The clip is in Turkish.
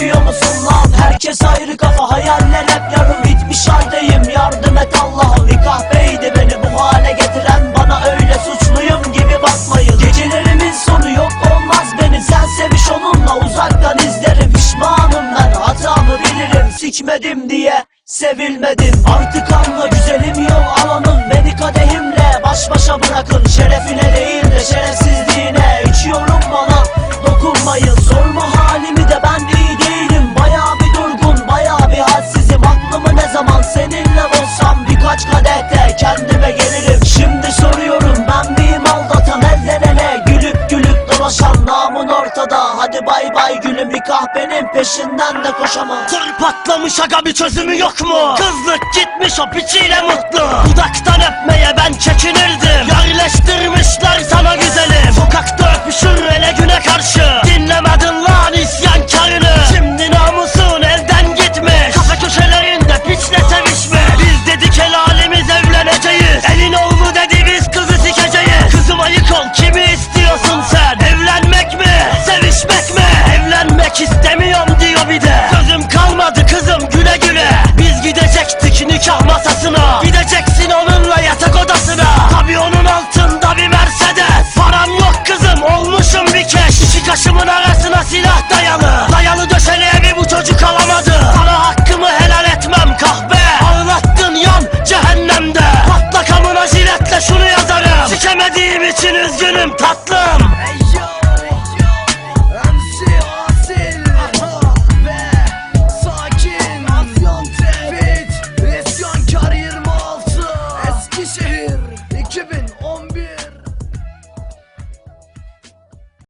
Görüyor musun lan? Herkes ayrı kafa Hayaller hep yarım bitmiş haldeyim. Yardım et Allah'ım bir kahveydi beni bu hale getiren. Bana öyle suçluyum gibi bakmayın. Gecelerimin sonu yok olmaz beni. Sen seviş onunla uzaktan izlerim. Pişmanım ben hatamı bilirim. Sikmedim diye sevilmedim. Artık anla güzelim yol alanım Beni kadehimle baş başa bırakın. Şerefine sadakle kendime gelirim. Şimdi soruyorum ben miyim aldatan ellenene Gülüp gülüp dolaşan namın ortada. Hadi bay bay gülüm bir kahvenin peşinden de koşamam. Kır patlamış aga bir çözümü yok mu? Kızlık gitmiş o piçiyle mutlu. Dudaktan öpmeye ben çekinirdim. silah dayalı. Dayalı döşeneğe bir bu çocuk alamadı? Sana hakkımı helal etmem kahve Ağlattın yan cehennemde. Patla kamına jiletle şunu yazarım. Sikemediğim için üzgünüm tatlım. Eskişehir